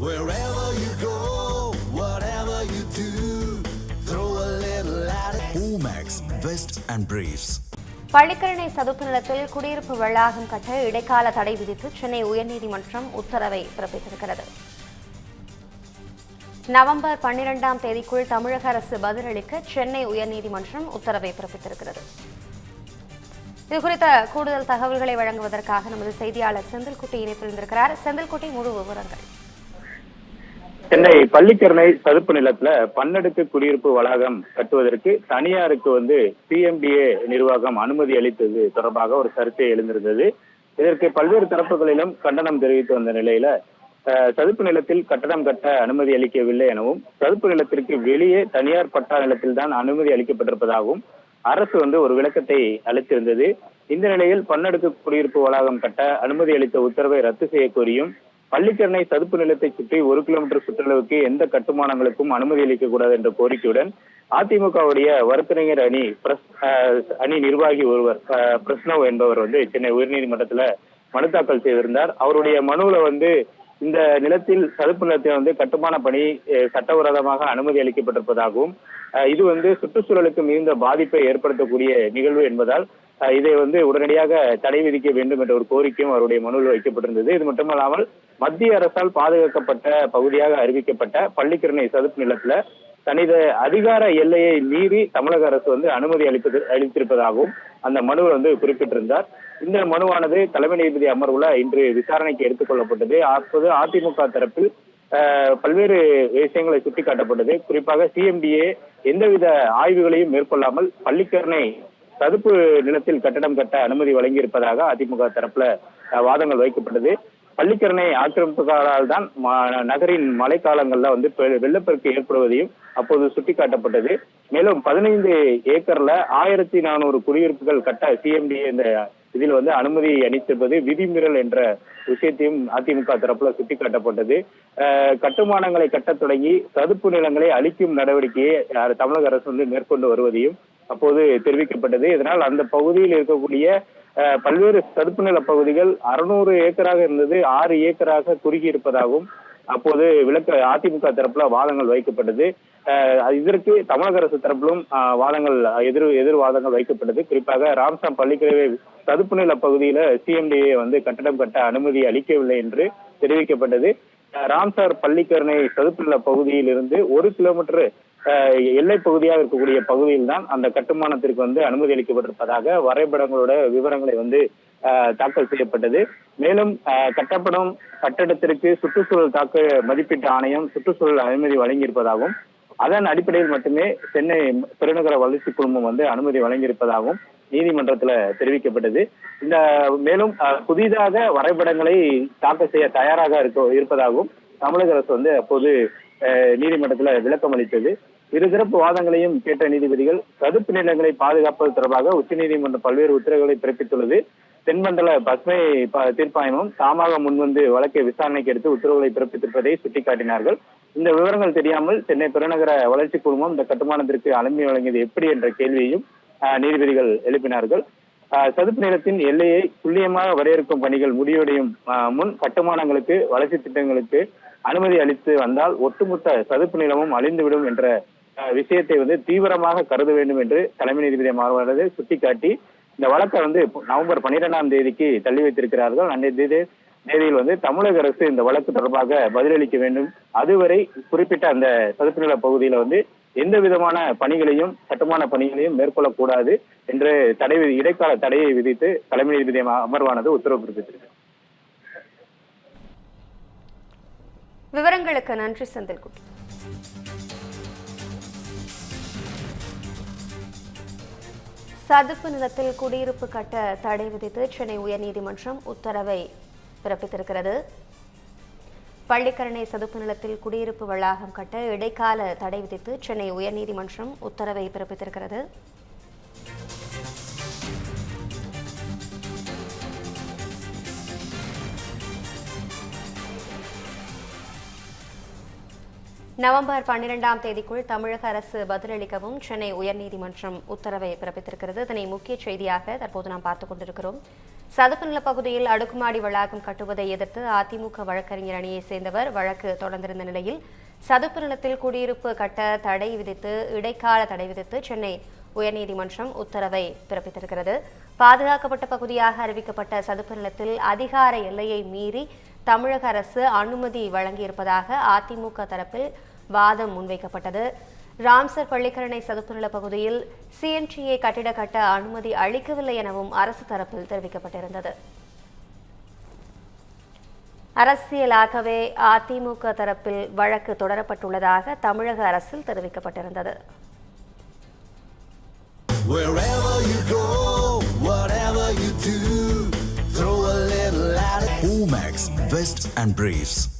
Wherever you go, whatever you do, throw a little at it. Omax, Vest and Briefs. Pallikaranai சதுப்பு நிலத்தில் குடியிருப்பு வளாகம் கட்ட இடைக்கால தடை விதித்து சென்னை உயர்நீதிமன்றம் உத்தரவை பிறப்பித்திருக்கிறது நவம்பர் பன்னிரெண்டாம் தேதிக்குள் தமிழக அரசு பதிலளிக்க சென்னை உயர்நீதிமன்றம் உத்தரவை பிறப்பித்திருக்கிறது இதுகுறித்த கூடுதல் தகவல்களை வழங்குவதற்காக நமது செய்தியாளர் செந்தில்குட்டி இணைப்பில் இருந்திருக்கிறார் செந்தில்குட்டி முழு விவரங்கள் சென்னை பள்ளிக்கரணை சதுப்பு நிலத்துல பன்னடுக்கு குடியிருப்பு வளாகம் கட்டுவதற்கு தனியாருக்கு வந்து சிஎம்டிஏ நிர்வாகம் அனுமதி அளித்தது தொடர்பாக ஒரு சர்ச்சை எழுந்திருந்தது. இதற்கு பல்வேறு தரப்புகளிலும் கண்டனம் தெரிவித்து வந்த நிலையில சதுப்பு நிலத்தில் கட்டடம் கட்ட அனுமதி அளிக்கவில்லை எனவும் சதுப்பு நிலத்திற்கு வெளியே தனியார் பட்டா நிலத்தில் தான் அனுமதி அளிக்கப்பட்டிருப்பதாகவும் அரசு வந்து ஒரு விளக்கத்தை அளித்திருந்தது. இந்த நிலையில் பன்னடுக்கு குடியிருப்பு வளாகம் கட்ட அனுமதி அளித்த உத்தரவை ரத்து செய்ய கோரியும் பள்ளிக்கரணை சதுப்பு நிலத்தை சுற்றி ஒரு கிலோமீட்டர் சுற்றளவுக்கு எந்த கட்டுமானங்களுக்கும் அனுமதி அளிக்கக்கூடாது என்ற கோரிக்கையுடன் அதிமுகவுடைய வர்த்தனைஞர் அணி பிரஸ் அணி நிர்வாகி ஒருவர் பிரஸ்னவ் என்பவர் வந்து சென்னை உயர்நீதிமன்றத்துல மனு தாக்கல் செய்திருந்தார். அவருடைய மனுவுல வந்து இந்த நிலத்தில் சதுப்பு நிலத்தை வந்து கட்டுமான பணி சட்டவிரோதமாக அனுமதி அளிக்கப்பட்டிருப்பதாகவும் அஹ், இது வந்து சுற்றுச்சூழலுக்கு மிகுந்த பாதிப்பை ஏற்படுத்தக்கூடிய நிகழ்வு என்பதால் இதை வந்து உடனடியாக தடை விதிக்க வேண்டும் என்ற ஒரு கோரிக்கையும் அவருடைய மனுவில் வைக்கப்பட்டிருந்தது. இது மட்டுமல்லாமல் மத்திய அரசால் பாதுகாக்கப்பட்ட பகுதியாக அறிவிக்கப்பட்ட பள்ளிக்கரணை சதுப்பு நிலத்துல தனித அதிகார எல்லையை மீறி தமிழக அரசு வந்து அனுமதி அளிப்பது அளித்திருப்பதாகவும் அந்த மனுவை வந்து குறிப்பிட்டிருந்தார். இந்த மனுவானது தலைமை நீதிபதி அமர்வுல இன்று விசாரணைக்கு எடுத்துக் கொள்ளப்பட்டது அப்போது அதிமுக தரப்பில் அஹ், பல்வேறு விஷயங்களை சுட்டிக்காட்டப்பட்டது. குறிப்பாக சிஎம்டிஏ எந்தவித ஆய்வுகளையும் மேற்கொள்ளாமல் பள்ளிக்கரணை சதுப்பு நிலத்தில் கட்டடம் கட்ட அனுமதி வழங்கியிருப்பதாக அதிமுக தரப்புல வாதங்கள் வைக்கப்பட்டது. பள்ளிக்கரணை ஆக்கிரமிப்புகளால் தான் நகரின் மழைக்காலங்கள்ல வந்து பெ- வெள்ளப்பெருக்கு ஏற்படுவதையும் அப்போது சுட்டிக்காட்டப்பட்டது. மேலும் பதினைந்து ஏக்கர்ல ஆயிரத்தி நானூறு குடியிருப்புகள் கட்ட சிஎம்டி இந்த இதில் வந்து அனுமதி அளித்திருப்பது விதிமீறல் என்ற விஷயத்தையும் அதிமுக தரப்புல சுட்டிக்காட்டப்பட்டது. கட்டுமானங்களை கட்டத் தொடங்கி சதுப்பு நிலங்களை அழிக்கும் நடவடிக்கையை தமிழக அரசு வந்து மேற்கொண்டு வருவதையும் அப்போது தெரிவிக்கப்பட்டது. இதனால் அந்த பகுதியில் இருக்கக்கூடிய அஹ், பல்வேறு தடுப்பு நில பகுதிகள் அறுநூறு ஏக்கராக இருந்தது. ஆறு ஏக்கராக குறுகி இருப்பதாகவும் அப்போது விளக்க அதிமுக தரப்புல வாதங்கள் வைக்கப்பட்டது. அஹ், இதற்கு தமிழக அரசு தரப்பிலும் வாதங்கள் எதிர் எதிர்வாதங்கள் வைக்கப்பட்டது. குறிப்பாக ராம்சாம் பள்ளிக்கரை தடுப்பு நில பகுதியில சிஎம்டிஏ வந்து கட்டடம் கட்ட அனுமதி அளிக்கவில்லை என்று தெரிவிக்கப்பட்டது. அஹ், ராம்சார் பள்ளிக்கரணை சதுப்பு நில பகுதியில் இருந்து ஒரு கிலோமீட்டர் எல்லை பகுதியாக இருக்கக்கூடிய பகுதியில் தான் அந்த கட்டுமானத்திற்கு வந்து அனுமதி அளிக்கப்பட்டிருப்பதாக வரைபடங்களோட விவரங்களை வந்து தாக்கல் செய்யப்பட்டது. மேலும் அஹ், கட்டப்படும் கட்டடத்திற்கு சுற்றுச்சூழல் தாக்க மதிப்பீட்டு ஆணையம் சுற்றுச்சூழல் அனுமதி வழங்கியிருப்பதாகவும் அதன் அடிப்படையில் மட்டுமே சென்னை பெருநகர வளர்ச்சி குழுமம் வந்து அனுமதி வழங்கியிருப்பதாகவும் நீதிமன்றத்துல தெரிவிக்கப்பட்டது. இந்த மேலும் புதிதாக வரைபடங்களை தாக்கல் செய்ய தயாராக இருக்க இருப்பதாகவும் தமிழக அரசு வந்து அப்போது நீதிமன்றத்தில் விளக்கம் அளித்தது. இருதரப்பு வாதங்களையும் கேட்ட நீதிபதிகள் சதுப்பு நிலங்களை பாதுகாப்பது தொடர்பாக உச்சநீதிமன்றம் பல்வேறு உத்தரவுகளை பிறப்பித்துள்ளது. தென்மண்டல பசுமை தீர்ப்பாயமும் தாமாக முன்வந்து வழக்கை விசாரணைக்கு எடுத்து உத்தரவுகளை பிறப்பித்திருப்பதை சுட்டிக்காட்டினார்கள். இந்த விவரங்கள் தெரியாமல் சென்னை பெருநகர வளர்ச்சி குழுமம் இந்த கட்டுமானத்திற்கு அனுமதி வழங்கியது எப்படி என்ற கேள்வியையும் நீதிபதிகள் எழுப்பினார்கள். ஆஹ், சதுப்பு நிலத்தின் எல்லையை துல்லியமாக வரையறுக்கும் பணிகள் முடிவடையும் ஆஹ், முன் கட்டுமானங்களுக்கு வளர்ச்சி திட்டங்களுக்கு அனுமதி அளித்து வந்தால் ஒட்டுமொத்த சதுப்பு நிலமும் அழிந்துவிடும் என்ற விஷயத்தை வந்து தீவிரமாக கருத வேண்டும் என்று தலைமை நீதிபதி அமர்வானது சுட்டிக்காட்டி இந்த வழக்கை வந்து நவம்பர் பனிரெண்டாம் தேதிக்கு தள்ளி வைத்திருக்கிறார்கள். அன்றைய தேதி தேதியில் வந்து தமிழக அரசு இந்த வழக்கு தொடர்பாக பதிலளிக்க வேண்டும். அதுவரை குறிப்பிட்ட அந்த சதுப்பு நில பகுதியில வந்து எந்த விதமான பணிகளையும் கட்டுமான பணிகளையும் மேற்கொள்ளக்கூடாது என்று தடை இடைக்கால தடையை விதித்து தலைமை நீதிபதி அமர்வானது உத்தரவு பிறப்பித்திருக்கு விவரங்களுக்கு நன்றி செந்தில்குட்டி சதுப்பு நிலத்தில் குடியிருப்பு கட்ட தடை விதித்து சென்னை உயர்நீதிமன்றம் உத்தரவை பிறப்பித்திருக்கிறது. பள்ளிக்கரணை சதுப்பு நிலத்தில் குடியிருப்பு வளாகம் கட்ட இடைக்கால தடை விதித்து சென்னை உயர்நீதிமன்றம் உத்தரவை பிறப்பித்திருக்கிறது. நவம்பர் பன்னிரெண்டாம் தேதிக்குள் தமிழக அரசு பதிலளிக்கவும் சென்னை உயர்நீதிமன்றம் உத்தரவை பிறப்பித்திருக்கிறது. இதனை முக்கிய செய்தியாக தற்போது நாம் பார்த்துக் கொண்டிருக்கிறோம். சதுப்புநில பகுதியில் அடுக்குமாடி வளாகம் கட்டுவதை எதிர்த்து அதிமுக வழக்கறிஞர் அணியை சேர்ந்தவர் வழக்கு தொடர்ந்திருந்த நிலையில் சதுப்பு நிலத்தில் குடியிருப்பு கட்ட தடை விதித்து இடைக்கால தடை விதித்து சென்னை உயர்நீதிமன்றம் உத்தரவை பிறப்பித்திருக்கிறது. பாதுகாக்கப்பட்ட பகுதியாக அறிவிக்கப்பட்ட சதுப்பு நிலத்தில் அதிகார எல்லையை மீறி தமிழக அரசு அனுமதி வழங்கியிருப்பதாக அதிமுக தரப்பில் வாதம் முன்வைக்கப்பட்டது ராம்சர் பள்ளிக்கரணை சதுப்பு நில பகுதியில் சிஎன்டிஏ கட்டிட கட்ட அனுமதி அளிக்கவில்லை எனவும் அரசு தரப்பில் தெரிவிக்கப்பட்டிருந்தது அரசியலாகவே அதிமுக தரப்பில் வழக்கு தொடரப்பட்டுள்ளதாக தமிழக அரசில் தெரிவிக்கப்பட்டிருந்தது. Omax, Vest and Briefs.